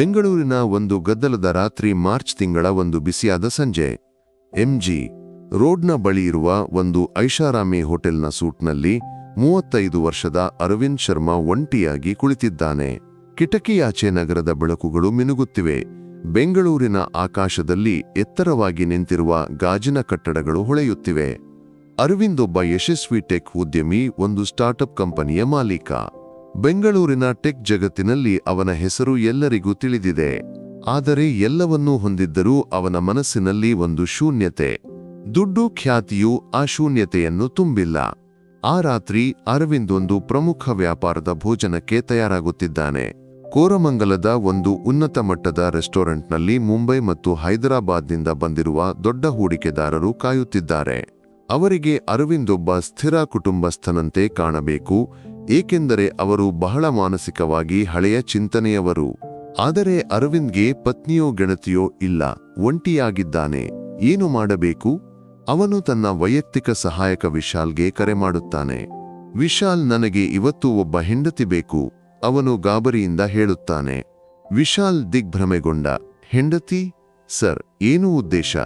ಬೆಂಗಳೂರಿನ ಒಂದು ಗದ್ದಲದ ರಾತ್ರಿ ಮಾರ್ಚ್ ತಿಂಗಳ ಒಂದು ಬಿಸಿಯಾದ ಸಂಜೆ. ಎಂಜಿ. ರೋಡ್ನ ಬಳಿ ಇರುವ ಒಂದು ಐಷಾರಾಮಿ ಹೋಟೆಲ್ನ ಸೂಟ್ನಲ್ಲಿ ಮೂವತ್ತೈದು ವರ್ಷದ ಅರವಿಂದ್ ಶರ್ಮಾ ಒಂಟಿಯಾಗಿ ಕುಳಿತಿದ್ದಾನೆ. ಕಿಟಕಿಯಾಚೆ ನಗರದ ಬೆಳಕುಗಳು ಮಿನುಗುತ್ತಿವೆ. ಬೆಂಗಳೂರಿನ ಆಕಾಶದಲ್ಲಿ ಎತ್ತರವಾಗಿ ನಿಂತಿರುವ ಗಾಜಿನ ಕಟ್ಟಡಗಳು ಹೊಳೆಯುತ್ತಿವೆ. ಅರವಿಂದ್ ಒಬ್ಬ ಯಶಸ್ವಿ ಟೆಕ್ ಉದ್ಯಮಿ, ಒಂದು ಸ್ಟಾರ್ಟ್ಅಪ್ ಕಂಪನಿಯ ಮಾಲೀಕ. ಬೆಂಗಳೂರಿನ ಟೆಕ್ ಜಗತ್ತಿನಲ್ಲಿ ಅವನ ಹೆಸರು ಎಲ್ಲರಿಗೂ ತಿಳಿದಿದೆ. ಆದರೆ ಎಲ್ಲವನ್ನೂ ಹೊಂದಿದ್ದರೂ ಅವನ ಮನಸ್ಸಿನಲ್ಲಿ ಒಂದು ಶೂನ್ಯತೆ. ದುಡ್ಡು ಖ್ಯಾತಿಯು ಆ ಶೂನ್ಯತೆಯನ್ನು ತುಂಬಿಲ್ಲ. ಆ ರಾತ್ರಿ ಅರವಿಂದ್ ಒಂದು ಪ್ರಮುಖ ವ್ಯಾಪಾರದ ಭೋಜನಕ್ಕೆ ತಯಾರಾಗುತ್ತಿದ್ದಾನೆ. ಕೋರಮಂಗಲದ ಒಂದು ಉನ್ನತ ಮಟ್ಟದ ರೆಸ್ಟೋರೆಂಟ್ನಲ್ಲಿ ಮುಂಬೈ ಮತ್ತು ಹೈದರಾಬಾದ್ನಿಂದ ಬಂದಿರುವ ದೊಡ್ಡ ಹೂಡಿಕೆದಾರರು ಕಾಯುತ್ತಿದ್ದಾರೆ. ಅವರಿಗೆ ಅರವಿಂದ್ ಒಬ್ಬ ಸ್ಥಿರ ಕುಟುಂಬಸ್ಥನಂತೆ ಕಾಣಬೇಕು ಏಕೆಂದರೆ ಅವರು ಬಹಳ ಮಾನಸಿಕವಾಗಿ ಹಳೆಯ ಚಿಂತನೆಯವರು. ಆದರೆ ಅರವಿಂದ್ಗೆ ಪತ್ನಿಯೋ ಗೆಣತಿಯೋ ಇಲ್ಲ, ಒಂಟಿಯಾಗಿದ್ದಾನೆ. ಏನು ಮಾಡಬೇಕು? ಅವನು ತನ್ನ ವೈಯಕ್ತಿಕ ಸಹಾಯಕ ವಿಶಾಲ್ಗೆ ಕರೆ ಮಾಡುತ್ತಾನೆ. ವಿಶಾಲ್ ನನಗೆ ಇವತ್ತು ಒಬ್ಬ ಹೆಂಡತಿ ಬೇಕು, ಅವನು ಗಾಬರಿಯಿಂದ ಹೇಳುತ್ತಾನೆ. ವಿಶಾಲ್ ದಿಗ್ಭ್ರಮೆಗೊಂಡ, ಹೆಂಡತಿ? ಸರ್, ಏನು ಉದ್ದೇಶ?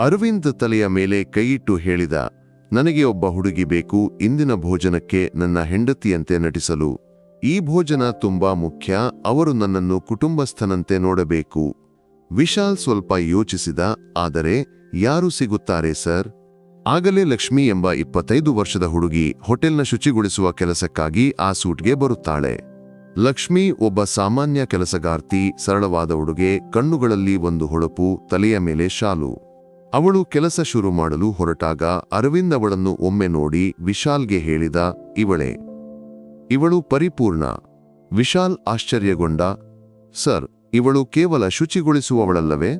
ಅರವಿಂದ್ ತಲೆಯ ಮೇಲೆ ಕೈಯಿಟ್ಟು ಹೇಳಿದ ನನಗೆ ಒಬ್ಬ ಹುಡುಗಿ ಬೇಕು, ಇಂದಿನ ಭೋಜನಕ್ಕೆ ನನ್ನ ಹೆಂಡತಿಯಂತೆ ನಟಿಸಲು. ಈ ಭೋಜನ ತುಂಬಾ ಮುಖ್ಯ, ಅವರು ನನ್ನನ್ನು ಕುಟುಂಬಸ್ಥನಂತೆ ನೋಡಬೇಕು. ವಿಶಾಲ್ ಸ್ವಲ್ಪ ಯೋಚಿಸಿದ, ಆದರೆ, ಯಾರು ಸಿಗುತ್ತಾರೆ ಸರ್? ಆಗಲೇ ಲಕ್ಷ್ಮಿ ಎಂಬ ಇಪ್ಪತ್ತೈದು ವರ್ಷದ ಹುಡುಗಿ ಹೋಟೆಲ್ನ ಶುಚಿಗೊಳಿಸುವ ಕೆಲಸಕ್ಕಾಗಿ ಆ ಸೂಟ್ಗೆ ಬರುತ್ತಾಳೆ. ಲಕ್ಷ್ಮಿ ಒಬ್ಬ ಸಾಮಾನ್ಯ ಕೆಲಸಗಾರ್ತಿ, ಸರಳವಾದ ಉಡುಗೆ, ಕಣ್ಣುಗಳಲ್ಲಿ ಒಂದು ಹೊಳಪು, ತಲೆಯ ಮೇಲೆ ಶಾಲು. ಅವಳು ಕೆಲಸ ಶುರು ಮಾಡಲು ಹೊರಟಾಗ ಅರವಿಂದ್ ಅವಳನ್ನು ಒಮ್ಮೆ ನೋಡಿ ವಿಶಾಲ್ಗೆ ಹೇಳಿದ, ಇವಳೆ. ಇವಳು ಪರಿಪೂರ್ಣ. ವಿಶಾಲ್ ಆಶ್ಚರ್ಯಗೊಂಡ, ಸರ್, ಇವಳು ಕೇವಲ ಶುಚಿಗೊಳಿಸುವವಳಲ್ಲವೇ?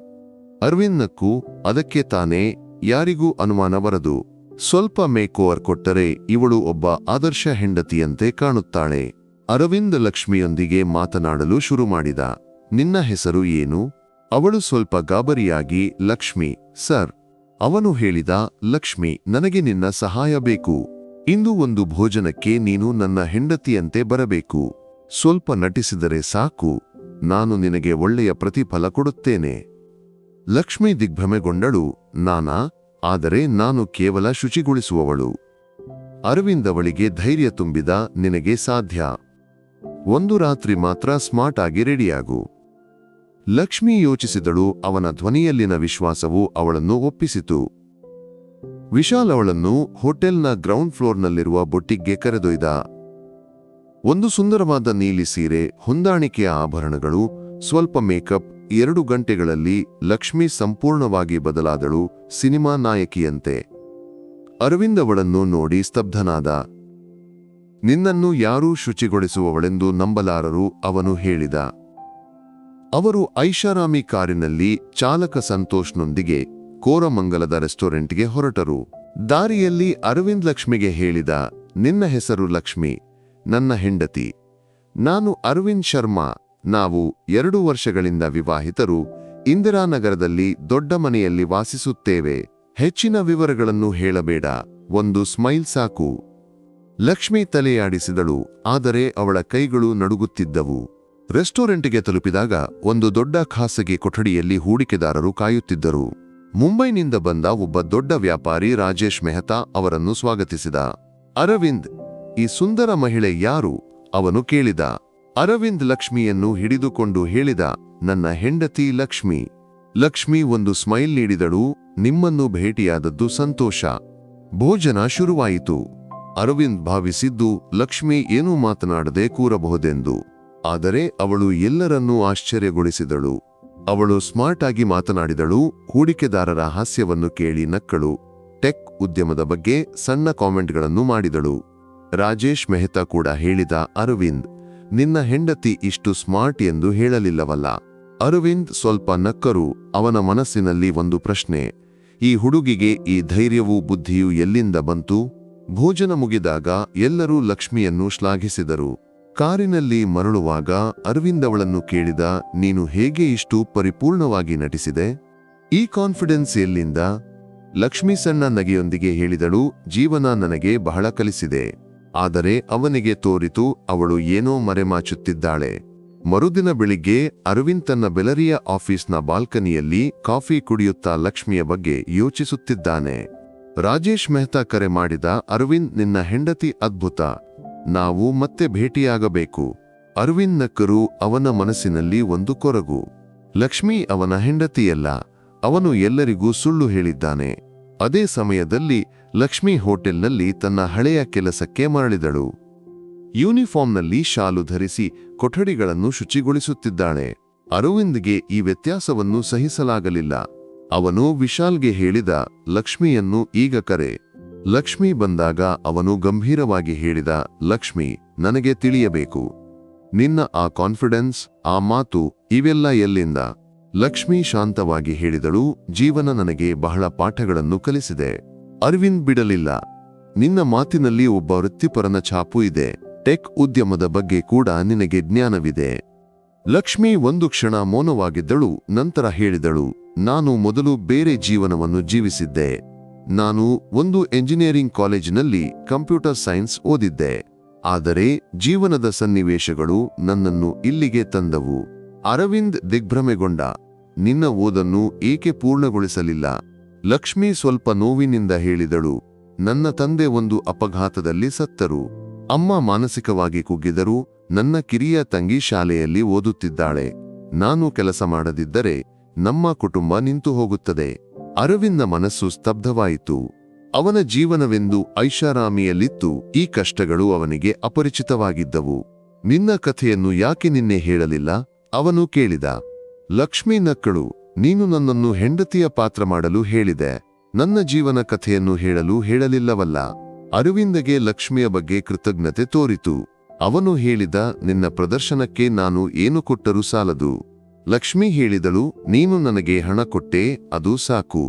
ಅರವಿಂದಕ್ಕೂ, ಅದಕ್ಕೆ ತಾನೇ, ಯಾರಿಗೂ ಅನುಮಾನ ಬರದು. ಸ್ವಲ್ಪ ಮೇಕೋವರ್ ಕೊಟ್ಟರೆ ಇವಳು ಒಬ್ಬ ಆದರ್ಶ ಹೆಂಡತಿಯಂತೆ ಕಾಣುತ್ತಾಳೆ. ಅರವಿಂದ್ ಲಕ್ಷ್ಮಿಯೊಂದಿಗೆ ಮಾತನಾಡಲು ಶುರು ಮಾಡಿದ, ನಿನ್ನ ಹೆಸರು ಏನು? ಅವಳು ಸ್ವಲ್ಪ ಗಾಬರಿಯಾಗಿ, ಲಕ್ಷ್ಮಿ, ಸರ್. ಅವನು ಹೇಳಿದ, ಲಕ್ಷ್ಮಿ, ನನಗೆ ನಿನ್ನ ಸಹಾಯ ಬೇಕು. ಇಂದು ಒಂದು ಭೋಜನಕ್ಕೆ ನೀನು ನನ್ನ ಹೆಂಡತಿಯಂತೆ ಬರಬೇಕು. ಸ್ವಲ್ಪ ನಟಿಸಿದರೆ ಸಾಕು. ನಾನು ನಿನಗೆ ಒಳ್ಳೆಯ ಪ್ರತಿಫಲ ಕೊಡುತ್ತೇನೆ. ಲಕ್ಷ್ಮಿ ದಿಗ್ಭ್ರಮೆಗೊಂಡಳು, ನಾನಾ? ಆದರೆ ನಾನು ಕೇವಲ ಶುಚಿಗೊಳಿಸುವವಳು. ಅರವಿಂದ್ ಅವಳಿಗೆ ಧೈರ್ಯ ತುಂಬಿದ, ನಿನಗೆ ಸಾಧ್ಯ. ಒಂದು ರಾತ್ರಿ ಮಾತ್ರ ಸ್ಮಾರ್ಟ್ ಆಗಿ ರೆಡಿಯಾಗು. ಲಕ್ಷ್ಮಿ ಯೋಚಿಸಿದಳು, ಅವನ ಧ್ವನಿಯಲ್ಲಿನ ವಿಶ್ವಾಸವು ಅವಳನ್ನು ಒಪ್ಪಿಸಿತು. ವಿಶಾಲ್ ಅವಳನ್ನು ಹೋಟೆಲ್ನ ಗ್ರೌಂಡ್ ಫ್ಲೋರ್ನಲ್ಲಿರುವ ಬೊಟ್ಟಿಗೆ ಕರೆದೊಯ್ದ. ಒಂದು ಸುಂದರವಾದ ನೀಲಿ ಸೀರೆ, ಹೊಂದಾಣಿಕೆಯ ಆಭರಣಗಳು, ಸ್ವಲ್ಪ ಮೇಕಪ್, ಎರಡು ಗಂಟೆಗಳಲ್ಲಿ ಲಕ್ಷ್ಮಿ ಸಂಪೂರ್ಣವಾಗಿ ಬದಲಾದಳು, ಸಿನಿಮಾ ನಾಯಕಿಯಂತೆ. ಅರವಿಂದ್ ಅವಳನ್ನು ನೋಡಿ ಸ್ತಬ್ಧನಾದ. ನಿನ್ನನ್ನು ಯಾರೂ ಶುಚಿಗೊಳಿಸುವವಳೆಂದು ನಂಬಲಾರರು, ಅವನು ಹೇಳಿದ. ಅವರು ಐಷಾರಾಮಿ ಕಾರಿನಲ್ಲಿ ಚಾಲಕ ಸಂತೋಷ್ನೊಂದಿಗೆ ಕೋರಮಂಗಲದ ರೆಸ್ಟೋರೆಂಟ್ಗೆ ಹೊರಟರು. ದಾರಿಯಲ್ಲಿ ಅರವಿಂದ್ ಲಕ್ಷ್ಮಿಗೆ ಹೇಳಿದ, ನಿನ್ನ ಹೆಸರು ಲಕ್ಷ್ಮಿ, ನನ್ನ ಹೆಂಡತಿ. ನಾನು ಅರವಿಂದ್ ಶರ್ಮಾ, ನಾವು ಎರಡು ವರ್ಷಗಳಿಂದ ವಿವಾಹಿತರು ಇಂದಿರಾನಗರದಲ್ಲಿ ದೊಡ್ಡ ಮನೆಯಲ್ಲಿ ವಾಸಿಸುತ್ತೇವೆ. ಹೆಚ್ಚಿನ ವಿವರಗಳನ್ನು ಹೇಳಬೇಡ, ಒಂದು ಸ್ಮೈಲ್ ಸಾಕು ಲಕ್ಷ್ಮಿ ತಲೆಯಾಡಿಸಿದಳು, ಆದರೆ ಅವಳ ಕೈಗಳು ನಡುಗುತ್ತಿದ್ದವು. ರೆಸ್ಟೋರೆಂಟ್ಗೆ ತಲುಪಿದಾಗ ಒಂದು ದೊಡ್ಡ ಖಾಸಗಿ ಕೊಠಡಿಯಲ್ಲಿ ಹೂಡಿಕೆದಾರರು ಕಾಯುತ್ತಿದ್ದರು. ಮುಂಬೈನಿಂದ ಬಂದ ಒಬ್ಬ ದೊಡ್ಡ ವ್ಯಾಪಾರಿ ರಾಜೇಶ್ ಮೆಹ್ತಾ ಅವರನ್ನು ಸ್ವಾಗತಿಸಿದ. ಅರವಿಂದ್, ಈ ಸುಂದರ ಮಹಿಳೆ ಯಾರು? ಅವನು ಕೇಳಿದ. ಅರವಿಂದ್ ಲಕ್ಷ್ಮಿಯನ್ನು ಹಿಡಿದುಕೊಂಡು ಹೇಳಿದ, ನನ್ನ ಹೆಂಡತಿ ಲಕ್ಷ್ಮಿ. ಲಕ್ಷ್ಮಿ ಒಂದು ಸ್ಮೈಲ್ ನೀಡಿದಳು, ನಿಮ್ಮನ್ನು ಭೇಟಿಯಾದದ್ದು ಸಂತೋಷ. ಭೋಜನ ಶುರುವಾಯಿತು. ಅರವಿಂದ್ ಭಾವಿಸಿದ್ದು, ಲಕ್ಷ್ಮಿ ಏನೂ ಮಾತನಾಡದೆ ಕೂರಬಹುದೆಂದು. ಆದರೆ ಅವಳು ಎಲ್ಲರನ್ನೂ ಆಶ್ಚರ್ಯಗೊಳಿಸಿದಳು. ಅವಳು ಸ್ಮಾರ್ಟ್ ಆಗಿ ಮಾತನಾಡಿದಳು, ಹೂಡಿಕೆದಾರರ ಹಾಸ್ಯವನ್ನು ಕೇಳಿ ನಕ್ಕಳು, ಟೆಕ್ ಉದ್ಯಮದ ಬಗ್ಗೆ ಸಣ್ಣ ಕಾಮೆಂಟ್ಗಳನ್ನು ಮಾಡಿದಳು. ರಾಜೇಶ್ ಮೆಹ್ತಾ ಕೂಡ ಹೇಳಿದ, ಅರವಿಂದ್, ನಿನ್ನ ಹೆಂಡತಿ ಇಷ್ಟು ಸ್ಮಾರ್ಟ್ ಎಂದು ಹೇಳಲಿಲ್ಲವಲ್ಲ. ಅರವಿಂದ್ ಸ್ವಲ್ಪ ನಕ್ಕರು, ಅವನ ಮನಸ್ಸಿನಲ್ಲಿ ಒಂದು ಪ್ರಶ್ನೆ. ಈ ಹುಡುಗಿಗೆ ಈ ಧೈರ್ಯವೂ ಬುದ್ಧಿಯೂ ಎಲ್ಲಿಂದ ಬಂತು? ಭೋಜನ ಮುಗಿದಾಗ ಎಲ್ಲರೂ ಲಕ್ಷ್ಮಿಯನ್ನು ಶ್ಲಾಘಿಸಿದರು. ಕಾರಿನಲ್ಲಿ ಮರಳುವಾಗ ಅರವಿಂದ್ ಅವಳನ್ನು ಕೇಳಿದ, ನೀನು ಹೇಗೆ ಇಷ್ಟು ಪರಿಪೂರ್ಣವಾಗಿ ನಟಿಸಿದೆ? ಈ ಕಾನ್ಫಿಡೆನ್ಸ್ ಎಲ್ಲಿಂದ? ಲಕ್ಷ್ಮೀ ಸಣ್ಣ ನಗೆಯೊಂದಿಗೆ ಹೇಳಿದಳು, ಜೀವನ ನನಗೆ ಬಹಳ ಕಲಿಸಿದೆ. ಆದರೆ ಅವನಿಗೆ ತೋರಿತು, ಅವಳು ಏನೋ ಮರೆಮಾಚುತ್ತಿದ್ದಾಳೆ. ಮರುದಿನ ಬೆಳಿಗ್ಗೆ ಅರವಿಂದ್ ತನ್ನ ಬೆಲರಿಯ ಆಫೀಸ್ನ ಬಾಲ್ಕನಿಯಲ್ಲಿ ಕಾಫಿ ಕುಡಿಯುತ್ತಾ ಲಕ್ಷ್ಮಿಯ ಬಗ್ಗೆ ಯೋಚಿಸುತ್ತಿದ್ದಾನೆ. ರಾಜೇಶ್ ಮೆಹ್ತಾ ಕರೆ ಮಾಡಿದ, ಅರವಿಂದ್ ನಿನ್ನ ಹೆಂಡತಿ ಅದ್ಭುತ. ನಾವು ಮತ್ತೆ ಭೇಟಿಯಾಗಬೇಕು. ಅರವಿಂದ್ ನಕ್ಕರು ಅವನ ಮನಸ್ಸಿನಲ್ಲಿ ಒಂದು ಕೊರಗು. ಲಕ್ಷ್ಮಿ ಅವನ ಹೆಂಡತಿಯಲ್ಲ, ಅವನು ಎಲ್ಲರಿಗೂ ಸುಳ್ಳು ಹೇಳಿದ್ದಾನೆ. ಅದೇ ಸಮಯದಲ್ಲಿ ಲಕ್ಷ್ಮಿ ಹೋಟೆಲ್ನಲ್ಲಿ ತನ್ನ ಹಳೆಯ ಕೆಲಸಕ್ಕೆ ಮರಳಿದಳು. ಯೂನಿಫಾರ್ಮ್ನಲ್ಲಿ ಶಾಲು ಧರಿಸಿ ಕೊಠಡಿಗಳನ್ನು ಶುಚಿಗೊಳಿಸುತ್ತಿದ್ದಾಳೆ. ಅರವಿಂದ್ಗೆ ಈ ವ್ಯತ್ಯಾಸವನ್ನು ಸಹಿಸಲಾಗಲಿಲ್ಲ. ಅವನು ವಿಶಾಲ್ಗೆ ಹೇಳಿದ, ಲಕ್ಷ್ಮಿಯನ್ನು ಈಗ ಕರೆ. ಲಕ್ಷ್ಮಿ ಬಂದಾಗ ಅವನು ಗಂಭೀರವಾಗಿ ಹೇಳಿದ, ಲಕ್ಷ್ಮಿ, ನನಗೆ ತಿಳಿಯಬೇಕು. ನಿನ್ನ ಆ ಕಾನ್ಫಿಡೆನ್ಸ್, ಆ ಮಾತು ಇವೆಲ್ಲ ಎಲ್ಲಿಂದ? ಲಕ್ಷ್ಮಿ ಶಾಂತವಾಗಿ ಹೇಳಿದಳು, ಜೀವನ ನನಗೆ ಬಹಳ ಪಾಠಗಳನ್ನು ಕಲಿಸಿದೆ. ಅರವಿಂದ್ ಬಿಡಲಿಲ್ಲ. ನಿನ್ನ ಮಾತಿನಲ್ಲಿ ಒಬ್ಬ ವೃತ್ತಿಪರನ ಛಾಪು ಇದೆ. ಟೆಕ್ ಉದ್ಯಮದ ಬಗ್ಗೆ ಕೂಡ ನಿನಗೆ ಜ್ಞಾನವಿದೆ. ಲಕ್ಷ್ಮಿ ಒಂದು ಕ್ಷಣ ಮೌನವಾಗಿದ್ದಳು, ನಂತರ ಹೇಳಿದಳು, ನಾನು ಮೊದಲು ಬೇರೆ ಜೀವನವನ್ನು ಜೀವಿಸಿದ್ದೆ. ನಾನು ಒಂದು ಎಂಜಿನಿಯರಿಂಗ್ ಕಾಲೇಜಿನಲ್ಲಿ ಕಂಪ್ಯೂಟರ್ ಸೈನ್ಸ್ ಓದಿದ್ದೆ. ಆದರೆ ಜೀವನದ ಸನ್ನಿವೇಶಗಳು ನನ್ನನ್ನು ಇಲ್ಲಿಗೆ ತಂದವು. ಅರವಿಂದ್ ದಿಗ್ಭ್ರಮೆಗೊಂಡ, ನಿನ್ನ ಓದನ್ನು ಏಕೆ ಪೂರ್ಣಗೊಳಿಸಲಿಲ್ಲ? ಲಕ್ಷ್ಮಿ ಸ್ವಲ್ಪ ನೋವಿನಿಂದ ಹೇಳಿದಳು. ನನ್ನ ತಂದೆ ಒಂದು ಅಪಘಾತದಲ್ಲಿ ಸತ್ತರು. ಅಮ್ಮ ಮಾನಸಿಕವಾಗಿ ಕುಗ್ಗಿದರು. ನನ್ನ ಕಿರಿಯ ತಂಗಿ ಶಾಲೆಯಲ್ಲಿ ಓದುತ್ತಿದ್ದಾಳೆ. ನಾನು ಕೆಲಸ ಮಾಡದಿದ್ದರೆ ನಮ್ಮ ಕುಟುಂಬ ನಿಂತು ಹೋಗುತ್ತದೆ. ಅರವಿಂದ ಮನಸ್ಸು ಸ್ತಬ್ಧವಾಯಿತು. ಅವನ ಜೀವನವೆಂದು ಐಷಾರಾಮಿಯಲ್ಲಿತ್ತು, ಈ ಕಷ್ಟಗಳು ಅವನಿಗೆ ಅಪರಿಚಿತವಾಗಿದ್ದವು. ನಿನ್ನ ಕಥೆಯನ್ನು ಯಾಕೆ ನಿನ್ನೆ ಹೇಳಲಿಲ್ಲ? ಅವನು ಕೇಳಿದ. ಲಕ್ಷ್ಮೀ ನಕ್ಕಳು, ನೀನು ನನ್ನನ್ನು ಹೆಂಡತಿಯ ಪಾತ್ರ ಮಾಡಲು ಹೇಳಿದೆ. ನನ್ನ ಜೀವನ ಕಥೆಯನ್ನು ಹೇಳಲು ಹೇಳಲಿಲ್ಲವಲ್ಲ. ಅರವಿಂದಗೆ ಲಕ್ಷ್ಮಿಯ ಬಗ್ಗೆ ಕೃತಜ್ಞತೆ ತೋರಿತು. ಅವನು ಹೇಳಿದ, ನಿನ್ನ ಪ್ರದರ್ಶನಕ್ಕೆ ನಾನು ಏನು ಕೊಟ್ಟರೂ ಸಾಲದು. ಲಕ್ಷ್ಮಿ ಹೇಳಿದಳು, ನೀನು ನನಗೆ ಹಣ ಕೊಟ್ಟೆ, ಅದು ಸಾಕು.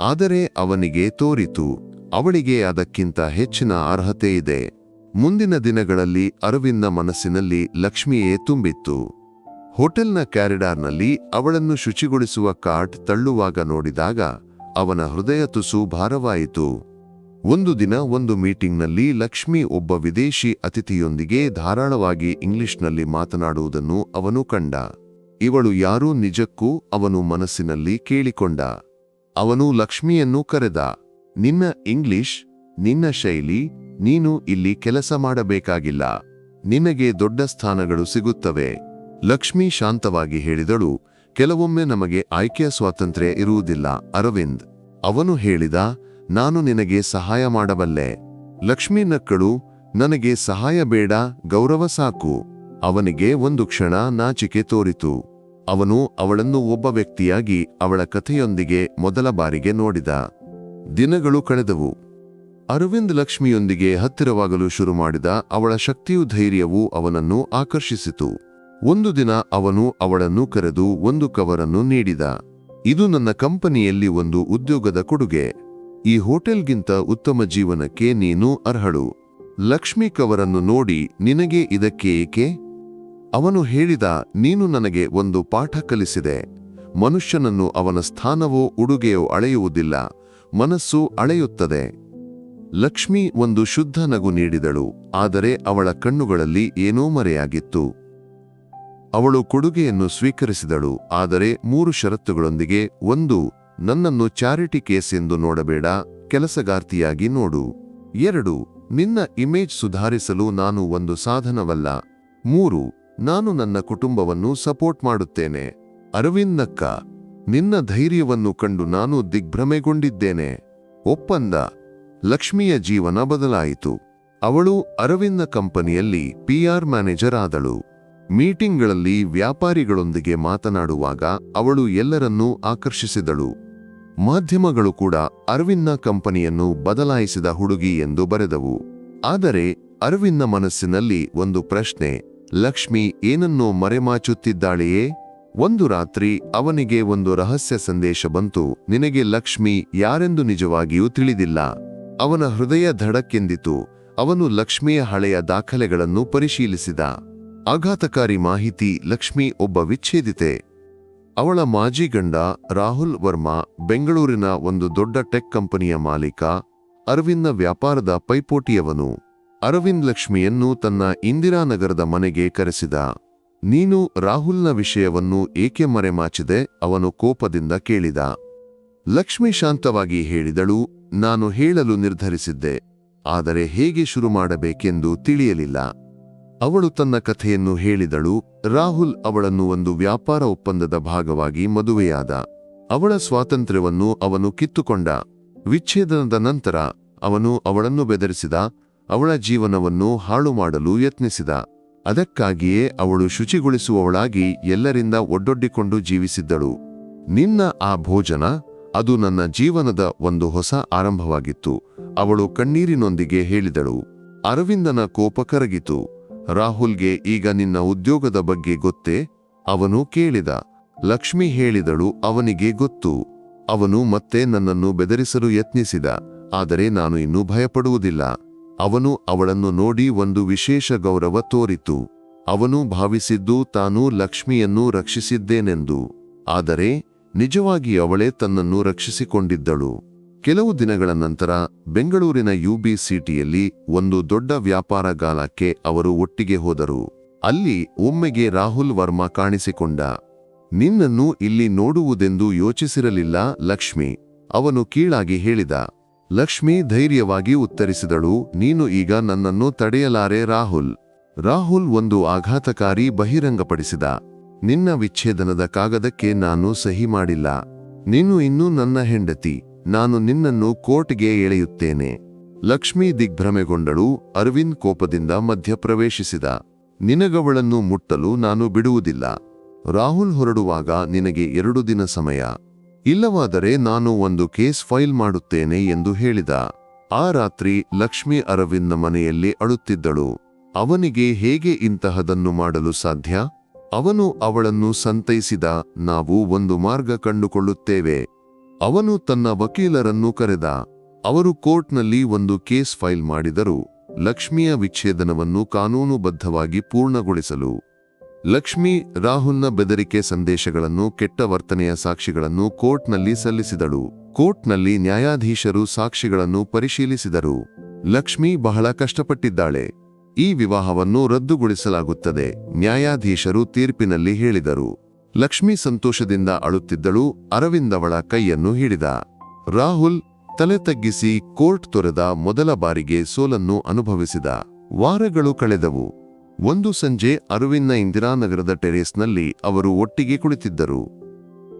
ಆದರೆ ಅವನಿಗೆ ತೋರಿತು. ಅವಳಿಗೆ ಅದಕ್ಕಿಂತ ಹೆಚ್ಚಿನ ಅರ್ಹತೆ ಇದೆ. ಮುಂದಿನ ದಿನಗಳಲ್ಲಿ ಅರವಿಂದ ಮನಸ್ಸಿನಲ್ಲಿ ಲಕ್ಷ್ಮಿಯೇ ತುಂಬಿತ್ತು. ಹೋಟೆಲ್ನ ಕ್ಯಾರಿಡಾರ್ನಲ್ಲಿ ಅವಳನ್ನು ಶುಚಿಗೊಳಿಸುವ ಕಾರ್ಟ್ ತಳ್ಳುವಾಗ ನೋಡಿದಾಗ ಅವನ ಹೃದಯ ತುಸು ಭಾರವಾಯಿತು. ಒಂದು ದಿನ ಒಂದು ಮೀಟಿಂಗ್ನಲ್ಲಿ ಲಕ್ಷ್ಮಿ ಒಬ್ಬ ವಿದೇಶಿ ಅತಿಥಿಯೊಂದಿಗೆ ಧಾರಾಳವಾಗಿ ಇಂಗ್ಲಿಷ್ನಲ್ಲಿ ಮಾತನಾಡುವುದನ್ನು ಅವನು ಕಂಡ. ಇವಳು ಯಾರೂ ನಿಜಕ್ಕೂ ಅವನು ಮನಸ್ಸಿನಲ್ಲಿ ಕೇಳಿಕೊಂಡ. ಅವನು ಲಕ್ಷ್ಮಿಯನ್ನು ಕರೆದ. ನಿನ್ನ ಇಂಗ್ಲಿಷ್, ನಿನ್ನ ಶೈಲಿ, ನೀನು ಇಲ್ಲಿ ಕೆಲಸ ಮಾಡಬೇಕಾಗಿಲ್ಲ. ನಿನಗೆ ದೊಡ್ಡ ಸ್ಥಾನಗಳು ಸಿಗುತ್ತವೆ. ಲಕ್ಷ್ಮಿ ಶಾಂತವಾಗಿ ಹೇಳಿದಳು. ಕೆಲವೊಮ್ಮೆ ನಮಗೆ ಆಯ್ಕೆಯ ಸ್ವಾತಂತ್ರ್ಯ ಇರುವುದಿಲ್ಲ, ಅರವಿಂದ್. ಅವನು ಹೇಳಿದ, ನಾನು ನಿನಗೆ ಸಹಾಯ ಮಾಡಬಲ್ಲೆ. ಲಕ್ಷ್ಮೀ ನಕ್ಕಳು, ನನಗೆ ಸಹಾಯ ಬೇಡ, ಗೌರವ ಸಾಕು. ಅವನಿಗೆ ಒಂದು ಕ್ಷಣ ನಾಚಿಕೆ ತೋರಿತು. ಅವನು ಅವಳನ್ನು ಒಬ್ಬ ವ್ಯಕ್ತಿಯಾಗಿ ಅವಳ ಕಥೆಯೊಂದಿಗೆ ಮೊದಲ ಬಾರಿಗೆ ನೋಡಿದ. ದಿನಗಳು ಕಳೆದವು. ಅರವಿಂದ್ ಲಕ್ಷ್ಮಿಯೊಂದಿಗೆ ಹತ್ತಿರವಾಗಲು ಶುರು ಮಾಡಿದ ಅವಳ ಶಕ್ತಿಯು ಧೈರ್ಯವು ಅವನನ್ನು ಆಕರ್ಷಿಸಿತು. ಒಂದು ದಿನ ಅವನು ಅವಳನ್ನು ಕರೆದು ಒಂದು ಕವರನ್ನು ನೀಡಿದ. ಇದು ನನ್ನ ಕಂಪನಿಯಲ್ಲಿ ಒಂದು ಉದ್ಯೋಗದ ಕೊಡುಗೆ. ಈ ಹೋಟೆಲ್ಗಿಂತ ಉತ್ತಮ ಜೀವನಕ್ಕೆ ನೀನು ಅರ್ಹಳು. ಲಕ್ಷ್ಮಿ ಕವರನ್ನು ನೋಡಿ ನಿನಗೆ ಇದಕ್ಕೆ ಏಕೆ? ಅವನು ಹೇಳಿದ, ನೀನು ನನಗೆ ಒಂದು ಪಾಠ ಕಲಿಸಿದೆ. ಮನುಷ್ಯನನ್ನು ಅವನ ಸ್ಥಾನವೋ ಉಡುಗೆಯೋ ಅಳೆಯುವುದಿಲ್ಲ, ಮನಸ್ಸು ಅಳೆಯುತ್ತದೆ. ಲಕ್ಷ್ಮಿ ಒಂದು ಶುದ್ಧ ನಗು ನೀಡಿದಳು, ಆದರೆ ಅವಳ ಕಣ್ಣುಗಳಲ್ಲಿ ಏನೋ ಮರೆಯಾಗಿತ್ತು. ಅವಳು ಕೊಡುಗೆಯನ್ನು ಸ್ವೀಕರಿಸಿದಳು, ಆದರೆ ಮೂರು ಷರತ್ತುಗಳೊಂದಿಗೆ, ಒಂದು, ನನ್ನನ್ನು ಚಾರಿಟಿ ಕೇಸ್ ಎಂದು ನೋಡಬೇಡ, ಕೆಲಸಗಾರ್ತಿಯಾಗಿ ನೋಡು. ಎರಡು, ನಿನ್ನ ಇಮೇಜ್ ಸುಧಾರಿಸಲು ನಾನು ಒಂದು ಸಾಧನವಲ್ಲ. ಮೂರು ನಾನು ನನ್ನ ಕುಟುಂಬವನ್ನು ಸಪೋರ್ಟ್ ಮಾಡುತ್ತೇನೆ. ಅರವಿಂದಕ್ಕ ನಿನ್ನ ಧೈರ್ಯವನ್ನು ಕಂಡು ನಾನು ದಿಗ್ಭ್ರಮೆಗೊಂಡಿದ್ದೇನೆ. ಒಪ್ಪಂದ, ಲಕ್ಷ್ಮಿಯ ಜೀವನ ಬದಲಾಯಿತು. ಅವಳು ಅರವಿಂದ ಕಂಪನಿಯಲ್ಲಿ ಪಿಆರ್ ಮ್ಯಾನೇಜರ್ ಆದಳು. ಮೀಟಿಂಗ್ಗಳಲ್ಲಿ ವ್ಯಾಪಾರಿಗಳೊಂದಿಗೆ ಮಾತನಾಡುವಾಗ ಅವಳು ಎಲ್ಲರನ್ನೂ ಆಕರ್ಷಿಸಿದಳು. ಮಾಧ್ಯಮಗಳು ಕೂಡ ಅರವಿಂದ ಕಂಪನಿಯನ್ನು ಬದಲಾಯಿಸಿದ ಹುಡುಗಿ ಎಂದು ಬರೆದವು. ಆದರೆ, ಅರವಿಂದ ಮನಸ್ಸಿನಲ್ಲಿ ಒಂದು ಪ್ರಶ್ನೆ ಲಕ್ಷ್ಮಿ ಏನನ್ನೋ ಮರೆಮಾಚುತ್ತಿದ್ದಾಳೆಯೇ? ಒಂದು ರಾತ್ರಿ ಅವನಿಗೆ ಒಂದು ರಹಸ್ಯ ಸಂದೇಶ ಬಂತು. ನಿನಗೆ ಲಕ್ಷ್ಮಿ ಯಾರೆಂದು ನಿಜವಾಗಿಯೂ ತಿಳಿದಿಲ್ಲ. ಅವನ ಹೃದಯ ಧಡಕ್ಕೆಂದಿತು. ಅವನು ಲಕ್ಷ್ಮಿಯ ಹಳೆಯ ದಾಖಲೆಗಳನ್ನು ಪರಿಶೀಲಿಸಿದ. ಆಘಾತಕಾರಿ ಮಾಹಿತಿ ಲಕ್ಷ್ಮಿ ಒಬ್ಬ ವಿಚ್ಛೇದಿತೆ. ಅವಳ ಮಾಜಿ ಗಂಡ ರಾಹುಲ್ ವರ್ಮಾ, ಬೆಂಗಳೂರಿನ ಒಂದು ದೊಡ್ಡ ಟೆಕ್ ಕಂಪನಿಯ ಮಾಲೀಕ ಅರವಿಂದ್ನ ವ್ಯಾಪಾರದ ಪೈಪೋಟಿಯವನು. ಅರವಿಂದ್ ಲಕ್ಷ್ಮಿಯನ್ನು ತನ್ನ ಇಂದಿರಾನಗರದ ಮನೆಗೆ ಕರೆಸಿದ. ನೀನು ರಾಹುಲ್ನ ವಿಷಯವನ್ನು ಏಕೆ ಮರೆಮಾಚಿದೆ? ಅವನು ಕೋಪದಿಂದ ಕೇಳಿದ. ಲಕ್ಷ್ಮಿ ಶಾಂತವಾಗಿ ಹೇಳಿದಳು, ನಾನು ಹೇಳಲು ನಿರ್ಧರಿಸಿದ್ದೆ, ಆದರೆ ಹೇಗೆ ಶುರು ಮಾಡಬೇಕೆಂದು ತಿಳಿಯಲಿಲ್ಲ. ಅವಳು ತನ್ನ ಕಥೆಯನ್ನು ಹೇಳಿದಳು, ರಾಹುಲ್ ಅವಳನ್ನು ಒಂದು ವ್ಯಾಪಾರ ಒಪ್ಪಂದದ ಭಾಗವಾಗಿ ಮದುವೆಯಾದ. ಅವಳ ಸ್ವಾತಂತ್ರ್ಯವನ್ನು ಅವನು ಕಿತ್ತುಕೊಂಡ. ವಿಚ್ಛೇದನದ ನಂತರ ಅವನು ಅವಳನ್ನು ಬೆದರಿಸಿದ ಅವಳ ಜೀವನವನ್ನು ಹಾಳು ಮಾಡಲು ಯತ್ನಿಸಿದ. ಅದಕ್ಕಾಗಿಯೇ ಅವಳು ಶುಚಿಗೊಳಿಸುವವಳಾಗಿ ಎಲ್ಲರಿಂದ ಒಡ್ಡೊಡ್ಡಿಕೊಂಡು ಜೀವಿಸಿದ್ದಳು. ನಿನ್ನ ಆ ಭೋಜನ, ಅದು ನನ್ನ ಜೀವನದ ಒಂದು ಹೊಸ ಆರಂಭವಾಗಿತ್ತು, ಅವಳು ಕಣ್ಣೀರಿನೊಂದಿಗೆ ಹೇಳಿದಳು. ಅರವಿಂದನ ಕೋಪ ಕರಗಿತು. ರಾಹುಲ್ಗೆ ಈಗ ನಿನ್ನ ಉದ್ಯೋಗದ ಬಗ್ಗೆ ಗೊತ್ತೇ? ಅವನು ಕೇಳಿದ. ಲಕ್ಷ್ಮಿ ಹೇಳಿದಳು, ಅವನಿಗೆ ಗೊತ್ತು. ಅವನು ಮತ್ತೆ ನನ್ನನ್ನು ಬೆದರಿಸಲು ಯತ್ನಿಸಿದ. ಆದರೆ ನಾನು ಇನ್ನೂ ಭಯಪಡುವುದಿಲ್ಲ. ಅವನು ಅವಳನ್ನು ನೋಡಿ ಒಂದು ವಿಶೇಷ ಗೌರವ ತೋರಿತು. ಅವನು ಭಾವಿಸಿದ್ದು ತಾನು ಲಕ್ಷ್ಮಿಯನ್ನು ರಕ್ಷಿಸಿದ್ದೇನೆಂದು. ಆದರೆ ನಿಜವಾಗಿ ಅವಳೇ ತನ್ನನ್ನು ರಕ್ಷಿಸಿಕೊಂಡಿದ್ದಳು. ಕೆಲವು ದಿನಗಳ ನಂತರ ಬೆಂಗಳೂರಿನ ಯುಬಿ ಸಿಟಿಯಲ್ಲಿ ಒಂದು ದೊಡ್ಡ ವ್ಯಾಪಾರ ಗಾಲಕ್ಕೆ ಅವರು ಒಟ್ಟಿಗೆ ಹೋದರು. ಅಲ್ಲಿ ಒಮ್ಮೆಗೆ ರಾಹುಲ್ ವರ್ಮಾ ಕಾಣಿಸಿಕೊಂಡ. ನಿನ್ನನ್ನು ಇಲ್ಲಿ ನೋಡುವುದೆಂದು ಯೋಚಿಸಿರಲಿಲ್ಲ ಲಕ್ಷ್ಮಿ. ಅವನು ಕೀಳಾಗಿ ಹೇಳಿದ. ಲಕ್ಷ್ಮಿ ಧೈರ್ಯವಾಗಿ ಉತ್ತರಿಸಿದಳು, ನೀನು ಈಗ ನನ್ನನ್ನು ತಡೆಯಲಾರೆ ರಾಹುಲ್. ರಾಹುಲ್ ಒಂದು ಆಘಾತಕಾರಿ ಬಹಿರಂಗಪಡಿಸಿದ. ನಿನ್ನ ವಿಚ್ಛೇದನದ ಕಾಗದಕ್ಕೆ ನಾನು ಸಹಿ ಮಾಡಿಲ್ಲ. ನೀನು ಇನ್ನೂ ನನ್ನ ಹೆಂಡತಿ, ನಾನು ನಿನ್ನನ್ನು ಕೋರ್ಟ್ಗೆ ಎಳೆಯುತ್ತೇನೆ. ಲಕ್ಷ್ಮಿ ದಿಗ್ಭ್ರಮೆಗೊಂಡಳು, ಅರವಿಂದ್ ಕೋಪದಿಂದ ಮಧ್ಯಪ್ರವೇಶಿಸಿದ. ನಿನಗವಳನ್ನು ಮುಟ್ಟಲು ನಾನು ಬಿಡುವುದಿಲ್ಲ. ರಾಹುಲ್ ಹೊರಡುವಾಗ ನಿನಗೆ ಎರಡು ದಿನ ಸಮಯ. ಇಲ್ಲವಾದರೆ ನಾನು ಒಂದು ಕೇಸ್ ಫೈಲ್ ಮಾಡುತ್ತೇನೆ ಎಂದು ಹೇಳಿದ. ಆ ರಾತ್ರಿ ಲಕ್ಷ್ಮಿ ಅರವಿಂದ್ನ ಮನೆಯಲ್ಲಿ ಅಳುತ್ತಿದ್ದಳು. ಅವನಿಗೆ ಹೇಗೆ ಇಂತಹದನ್ನು ಮಾಡಲು ಸಾಧ್ಯ? ಅವನು ಅವಳನ್ನು ಸಂತೈಸಿದ. ನಾವು ಒಂದು ಮಾರ್ಗ ಕಂಡುಕೊಳ್ಳುತ್ತೇವೆ. ಅವನು ತನ್ನ ವಕೀಲರನ್ನು ಕರೆದ. ಅವರು ಕೋರ್ಟ್ನಲ್ಲಿ ಒಂದು ಕೇಸ್ ಫೈಲ್ ಮಾಡಿದರು. ಲಕ್ಷ್ಮಿಯ ವಿಚ್ಛೇದನವನ್ನು ಕಾನೂನುಬದ್ಧವಾಗಿ ಪೂರ್ಣಗೊಳಿಸಲು. ಲಕ್ಷ್ಮಿ ರಾಹುಲ್ನ ಬೆದರಿಕೆ ಸಂದೇಶಗಳನ್ನು, ಕೆಟ್ಟ ವರ್ತನೆಯ ಸಾಕ್ಷಿಗಳನ್ನು ಕೋರ್ಟ್ನಲ್ಲಿ ಸಲ್ಲಿಸಿದಳು. ಕೋರ್ಟ್ನಲ್ಲಿ ನ್ಯಾಯಾಧೀಶರು ಸಾಕ್ಷಿಗಳನ್ನು ಪರಿಶೀಲಿಸಿದರು. ಲಕ್ಷ್ಮಿ ಬಹಳ ಕಷ್ಟಪಟ್ಟಿದ್ದಾಳೆ. ಈ ವಿವಾಹವನ್ನು ರದ್ದುಗೊಳಿಸಲಾಗುತ್ತದೆ, ನ್ಯಾಯಾಧೀಶರು ತೀರ್ಪಿನಲ್ಲಿ ಹೇಳಿದರು. ಲಕ್ಷ್ಮಿ ಸಂತೋಷದಿಂದ ಅಳುತ್ತಿದ್ದಳು ಅರವಿಂದ್ ಅವಳ ಕೈಯನ್ನು ಹಿಡಿದ. ರಾಹುಲ್ ತಲೆ ತಗ್ಗಿಸಿ ಕೋರ್ಟ್ ತೊರೆದ ಮೊದಲ ಬಾರಿಗೆ ಸೋಲನ್ನು ಅನುಭವಿಸಿದ. ವಾರಗಳು ಕಳೆದವು. ಒಂದು ಸಂಜೆ ಅರವಿಂದ್ನ ಇಂದಿರಾನಗರದ ಟೆರೇಸ್ನಲ್ಲಿ ಅವರು ಒಟ್ಟಿಗೆ ಕುಳಿತಿದ್ದರು.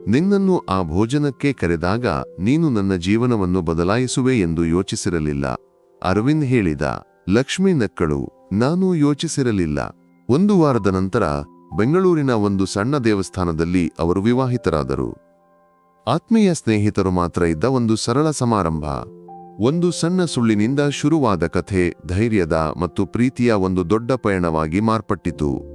ನಿನ್ನನ್ನು ಆ ಭೋಜನಕ್ಕೆ ಕರೆದಾಗ ನೀನು ನನ್ನ ಜೀವನವನ್ನು ಬದಲಾಯಿಸುವೆ ಎಂದು ಯೋಚಿಸಿರಲಿಲ್ಲ. ಅರವಿಂದ್ ಹೇಳಿದ, ಲಕ್ಷ್ಮಿ ನಕ್ಕಳು, ನಾನು ಯೋಚಿಸಿರಲಿಲ್ಲ. ಒಂದು ವಾರದ ನಂತರ ಬೆಂಗಳೂರಿನ ಒಂದು ಸಣ್ಣ ದೇವಸ್ಥಾನದಲ್ಲಿ ಅವರು ವಿವಾಹಿತರಾದರು. ಆತ್ಮೀಯ ಸ್ನೇಹಿತರು ಮಾತ್ರ ಇದ್ದ ಒಂದು ಸರಳ ಸಮಾರಂಭ. ಒಂದು ಸಣ್ಣ ಸುಳ್ಳಿನಿಂದ ಶುರುವಾದ ಕಥೆ ಧೈರ್ಯದ ಮತ್ತು ಪ್ರೀತಿಯ ಒಂದು ದೊಡ್ಡ ಪಯಣವಾಗಿ ಮಾರ್ಪಟ್ಟಿತು.